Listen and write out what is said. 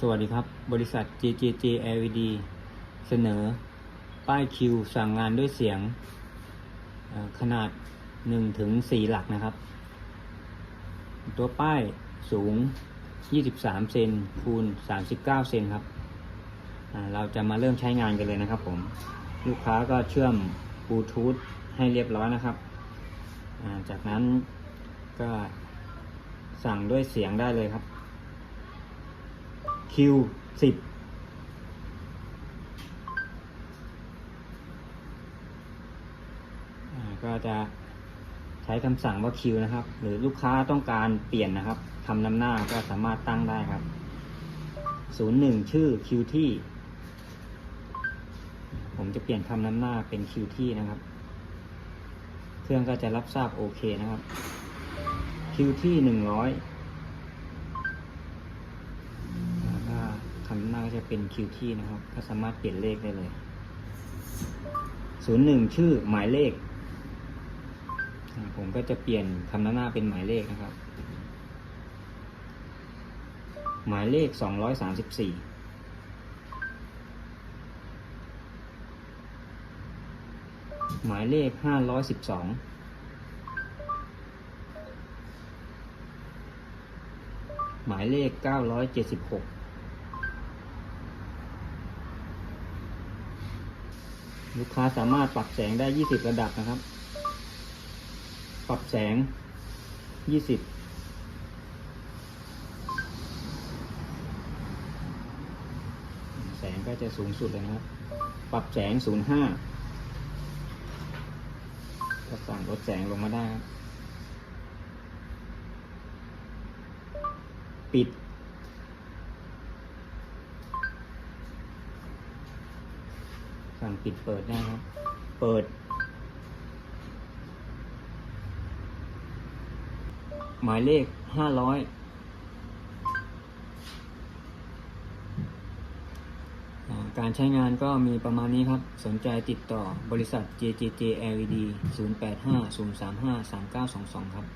สวัสดีครับ บริษัท JJJ LED เสนอ ป้ายคิวสั่งงานด้วยเสียงขนาด1ถึง4หลักนะครับ ตัวป้ายสูง 23 เซนคูณ 39 เซนครับ เราจะมาเริ่มใช้งานกันเลยนะครับผม ลูกค้าก็เชื่อมบลูทูธให้เรียบร้อยนะครับ จากนั้นก็สั่งด้วยเสียงได้เลยครับ คิวสิบก็จะใช้คำสั่งว่าคิวนะครับ หรือลูกค้าต้องการเปลี่ยนนะครับคำนำหน้าก็สามารถตั้งได้ครับ 01 ชื่อคิวที่ ผมจะเปลี่ยนคำนำหน้าเป็นคิวที่นะครับ เครื่องก็จะรับทราบโอเคนะครับคิวที่ 100 จะเป็นคิวที่นะครับ ก็สามารถเปลี่ยนเลขได้เลย ศูนย์หนึ่งชื่อหมายเลข ผมก็จะเปลี่ยนคำหน้หน้าเป็นหมายเลขนะครับ หมายเลขสองร้อยสามสิบสี่หมายเลขห้าร้อยสิบสองหมายเลข 976 ลูกค้าสามารถปรับแสงได้ 20 ระดับนะครับ ปรับแสง 20แสงก็จะสูงสุดเลยนะครับ ปรับแสง 05ก็สั่งลดแสงลงมาได้ครับปิด สั่งปิดเปิดได้ครับ เปิด หมายเลขห้าร้อยการใช้งานก็มีประมาณนี้ครับ สนใจติดต่อบริษัท JJJ LED 085 035 3922 ครับ